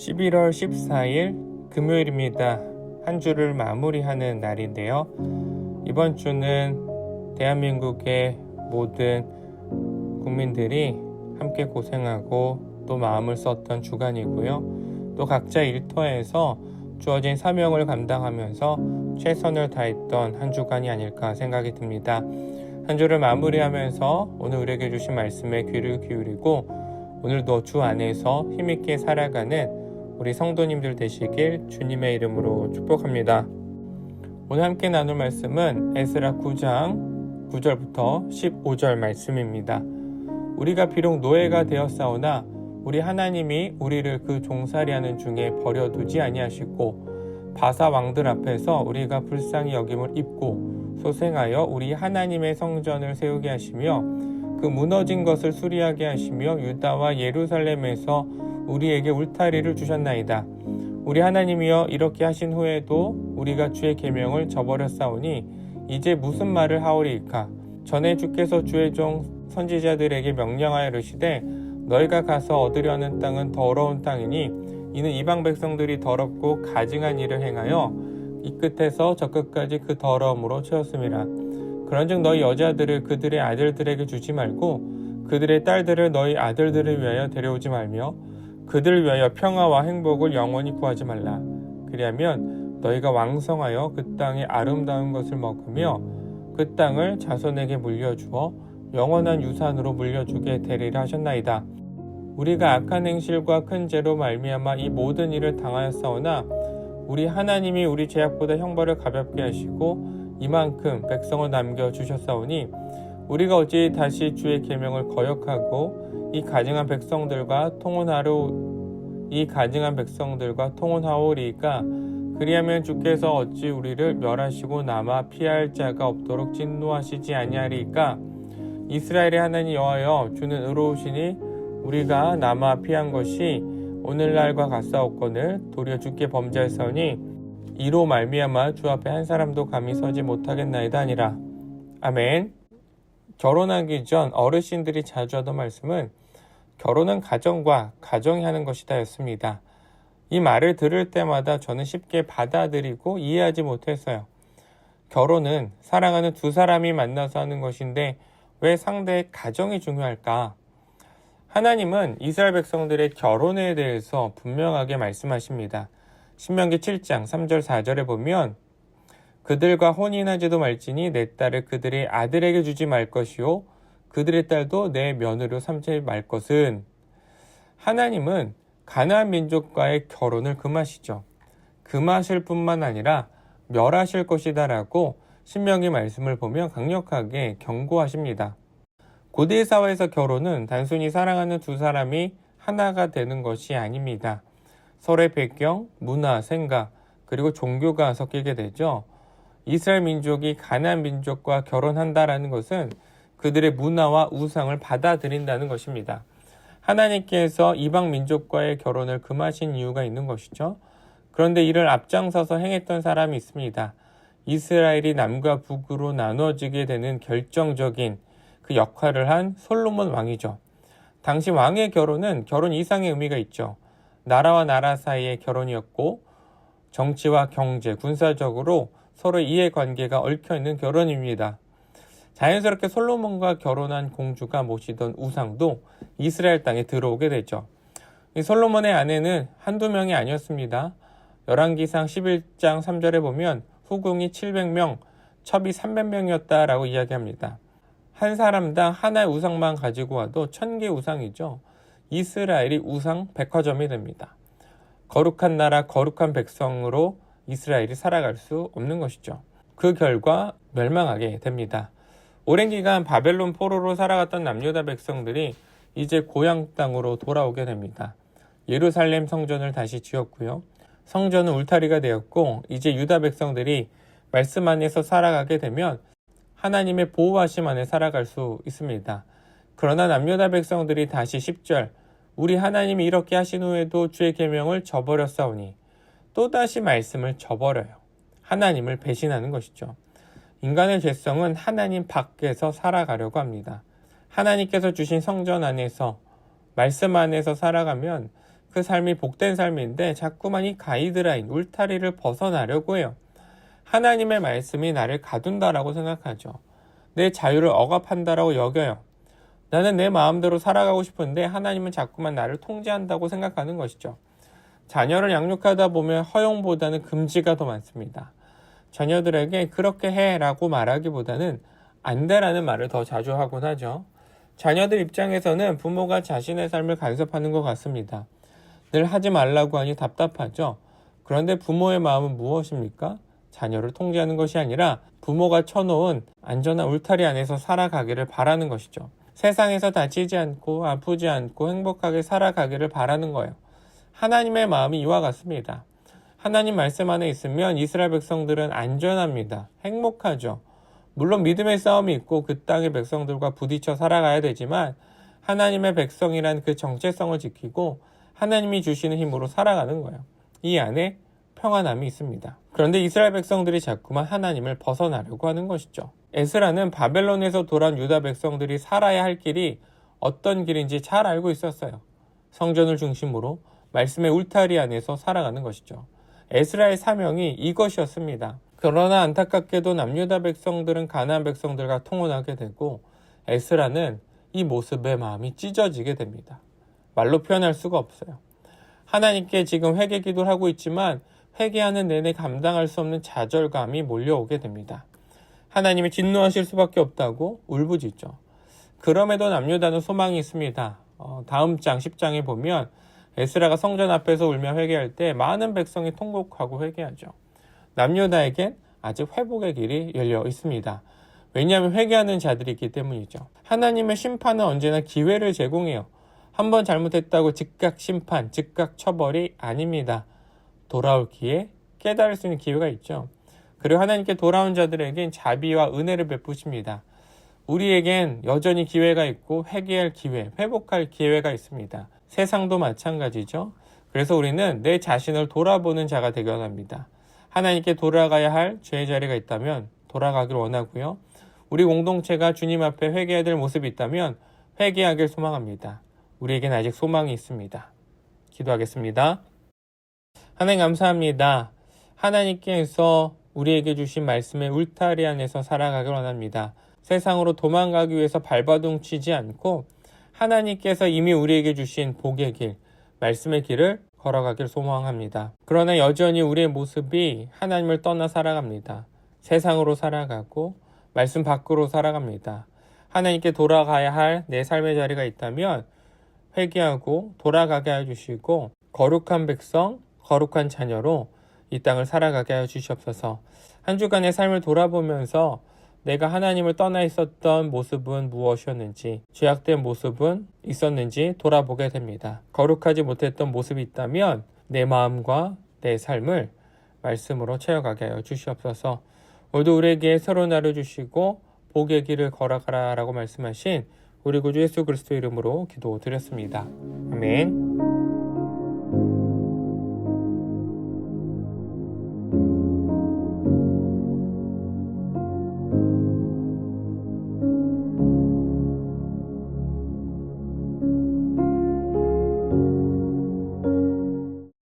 11월 14일 금요일입니다. 한 주를 마무리하는 날인데요. 이번 주는 대한민국의 모든 국민들이 함께 고생하고 또 마음을 썼던 주간이고요. 또 각자 일터에서 주어진 사명을 감당하면서 최선을 다했던 한 주간이 아닐까 생각이 듭니다. 한 주를 마무리하면서 오늘 우리에게 주신 말씀에 귀를 기울이고 오늘도 주 안에서 힘있게 살아가는 우리 성도님들 되시길 주님의 이름으로 축복합니다. 오늘 함께 나눌 말씀은 에스라 9장 9절부터 15절 말씀입니다. 우리가 비록 노예가 되었사오나 우리 하나님이 우리를 그 종살이하는 중에 버려두지 아니하시고 바사 왕들 앞에서 우리가 불쌍히 여김을 입고 소생하여 우리 하나님의 성전을 세우게 하시며 그 무너진 것을 수리하게 하시며 유다와 예루살렘에서 우리에게 울타리를 주셨나이다. 우리 하나님이여 이렇게 하신 후에도 우리가 주의 계명을 저버렸사오니 이제 무슨 말을 하오리이까 전에 주께서 주의 종 선지자들에게 명령하여 이르시되 너희가 가서 얻으려는 땅은 더러운 땅이니 이는 이방 백성들이 더럽고 가증한 일을 행하여 이 끝에서 저 끝까지 그 더러움으로 채웠음이라 그런즉 너희 여자들을 그들의 아들들에게 주지 말고 그들의 딸들을 너희 아들들을 위하여 데려오지 말며 그들을 위하여 평화와 행복을 영원히 구하지 말라. 그리하면 너희가 왕성하여 그 땅의 아름다운 것을 먹으며 그 땅을 자손에게 물려주어 영원한 유산으로 물려주게 되리라 하셨나이다. 우리가 악한 행실과 큰 죄로 말미암아 이 모든 일을 당하였사오나 우리 하나님이 우리 죄악보다 형벌을 가볍게 하시고 이만큼 백성을 남겨 주셨사오니 우리가 어찌 다시 주의 계명을 거역하고 이 가증한 백성들과 통혼하러 이 가증한 백성들과 통혼하오리까? 그리하면 주께서 어찌 우리를 멸하시고 남아 피할 자가 없도록 진노하시지 아니하리까? 이스라엘의 하나님 여호와여 주는 의로우시니 우리가 남아 피한 것이 오늘날과 같사옵거늘 도리어 주께 범죄하사오니 이로 말미암아 주 앞에 한 사람도 감히 서지 못하겠나이다 아니라. 아멘. 결혼하기 전 어르신들이 자주 하던 말씀은 결혼은 가정과 가정이 하는 것이다 였습니다. 이 말을 들을 때마다 저는 쉽게 받아들이고 이해하지 못했어요. 결혼은 사랑하는 두 사람이 만나서 하는 것인데 왜 상대의 가정이 중요할까? 하나님은 이스라엘 백성들의 결혼에 대해서 분명하게 말씀하십니다. 신명기 7장 3절 4절에 보면 그들과 혼인하지도 말지니 내 딸을 그들의 아들에게 주지 말 것이요 그들의 딸도 내 며느리로 삼지 말 것은 하나님은 가나안 민족과의 결혼을 금하시죠. 금하실 뿐만 아니라 멸하실 것이다라고 신명기 말씀을 보면 강력하게 경고하십니다. 고대 사회에서 결혼은 단순히 사랑하는 두 사람이 하나가 되는 것이 아닙니다. 서로의 배경, 문화, 생각, 그리고 종교가 섞이게 되죠. 이스라엘 민족이 가나안 민족과 결혼한다라는 것은 그들의 문화와 우상을 받아들인다는 것입니다. 하나님께서 이방 민족과의 결혼을 금하신 이유가 있는 것이죠. 그런데 이를 앞장서서 행했던 사람이 있습니다. 이스라엘이 남과 북으로 나눠지게 되는 결정적인 그 역할을 한 솔로몬 왕이죠. 당시 왕의 결혼은 결혼 이상의 의미가 있죠. 나라와 나라 사이의 결혼이었고 정치와 경제, 군사적으로 서로 이해관계가 얽혀 있는 결혼입니다. 자연스럽게 솔로몬과 결혼한 공주가 모시던 우상도 이스라엘 땅에 들어오게 되죠. 이 솔로몬의 아내는 한두 명이 아니었습니다. 열왕기상 11장 3절에 보면 후궁이 700명, 첩이 300명이었다라고 이야기합니다. 한 사람당 하나의 우상만 가지고 와도 천 개 우상이죠. 이스라엘이 우상 백화점이 됩니다. 거룩한 나라, 거룩한 백성으로 이스라엘이 살아갈 수 없는 것이죠. 그 결과 멸망하게 됩니다. 오랜 기간 바벨론 포로로 살아갔던 남유다 백성들이 이제 고향 땅으로 돌아오게 됩니다. 예루살렘 성전을 다시 지었고요. 성전은 울타리가 되었고 이제 유다 백성들이 말씀 안에서 살아가게 되면 하나님의 보호하심 안에 살아갈 수 있습니다. 그러나 남유다 백성들이 다시 10절 우리 하나님이 이렇게 하신 후에도 주의 계명을 저버렸사오니 또다시 말씀을 저버려요. 하나님을 배신하는 것이죠. 인간의 죄성은 하나님 밖에서 살아가려고 합니다. 하나님께서 주신 성전 안에서 말씀 안에서 살아가면 그 삶이 복된 삶인데 자꾸만 이 가이드라인, 울타리를 벗어나려고 해요. 하나님의 말씀이 나를 가둔다라고 생각하죠. 내 자유를 억압한다라고 여겨요. 나는 내 마음대로 살아가고 싶은데 하나님은 자꾸만 나를 통제한다고 생각하는 것이죠. 자녀를 양육하다 보면 허용보다는 금지가 더 많습니다. 자녀들에게 그렇게 해 라고 말하기보다는 안 돼라는 말을 더 자주 하곤 하죠. 자녀들 입장에서는 부모가 자신의 삶을 간섭하는 것 같습니다. 늘 하지 말라고 하니 답답하죠. 그런데 부모의 마음은 무엇입니까? 자녀를 통제하는 것이 아니라 부모가 쳐놓은 안전한 울타리 안에서 살아가기를 바라는 것이죠. 세상에서 다치지 않고 아프지 않고 행복하게 살아가기를 바라는 거예요. 하나님의 마음이 이와 같습니다. 하나님 말씀 안에 있으면 이스라엘 백성들은 안전합니다. 행복하죠. 물론 믿음의 싸움이 있고 그 땅의 백성들과 부딪혀 살아가야 되지만 하나님의 백성이란 그 정체성을 지키고 하나님이 주시는 힘으로 살아가는 거예요. 이 안에 평안함이 있습니다. 그런데 이스라엘 백성들이 자꾸만 하나님을 벗어나려고 하는 것이죠. 에스라는 바벨론에서 돌아온 유다 백성들이 살아야 할 길이 어떤 길인지 잘 알고 있었어요. 성전을 중심으로 말씀의 울타리 안에서 살아가는 것이죠. 에스라의 사명이 이것이었습니다. 그러나 안타깝게도 남유다 백성들은 가나안 백성들과 통혼하게 되고 에스라는 이 모습에 마음이 찢어지게 됩니다. 말로 표현할 수가 없어요. 하나님께 지금 회개 기도를 하고 있지만 회개하는 내내 감당할 수 없는 좌절감이 몰려오게 됩니다. 하나님이 진노하실 수밖에 없다고 울부짖죠. 그럼에도 남유다는 소망이 있습니다. 어, 다음 장 10장에 보면 에스라가 성전 앞에서 울며 회개할 때 많은 백성이 통곡하고 회개하죠. 남유다에겐 아직 회복의 길이 열려 있습니다. 왜냐하면 회개하는 자들이 있기 때문이죠. 하나님의 심판은 언제나 기회를 제공해요. 한번 잘못했다고 즉각 심판, 즉각 처벌이 아닙니다. 돌아올 기회, 깨달을 수 있는 기회가 있죠. 그리고 하나님께 돌아온 자들에겐 자비와 은혜를 베푸십니다. 우리에겐 여전히 기회가 있고 회개할 기회, 회복할 기회가 있습니다. 세상도 마찬가지죠. 그래서 우리는 내 자신을 돌아보는 자가 되려 합니다. 하나님께 돌아가야 할 죄의 자리가 있다면 돌아가길 원하고요. 우리 공동체가 주님 앞에 회개해야 될 모습이 있다면 회개하길 소망합니다. 우리에겐 아직 소망이 있습니다. 기도하겠습니다. 하나님 감사합니다. 하나님께서 우리에게 주신 말씀의 울타리 안에서 살아가길 원합니다. 세상으로 도망가기 위해서 발버둥 치지 않고 하나님께서 이미 우리에게 주신 복의 길, 말씀의 길을 걸어가길 소망합니다. 그러나 여전히 우리의 모습이 하나님을 떠나 살아갑니다. 세상으로 살아가고 말씀 밖으로 살아갑니다. 하나님께 돌아가야 할 내 삶의 자리가 있다면 회개하고 돌아가게 해 주시고 거룩한 백성, 거룩한 자녀로 이 땅을 살아가게 하여 주시옵소서. 한 주간의 삶을 돌아보면서 내가 하나님을 떠나 있었던 모습은 무엇이었는지, 죄악된 모습은 있었는지 돌아보게 됩니다. 거룩하지 못했던 모습이 있다면 내 마음과 내 삶을 말씀으로 채워가게 하여 주시옵소서. 오늘도 우리에게 새로운 날을 주시고 복의 길을 걸어가라라고 말씀하신 우리 구주 예수 그리스도 이름으로 기도드렸습니다. 아멘.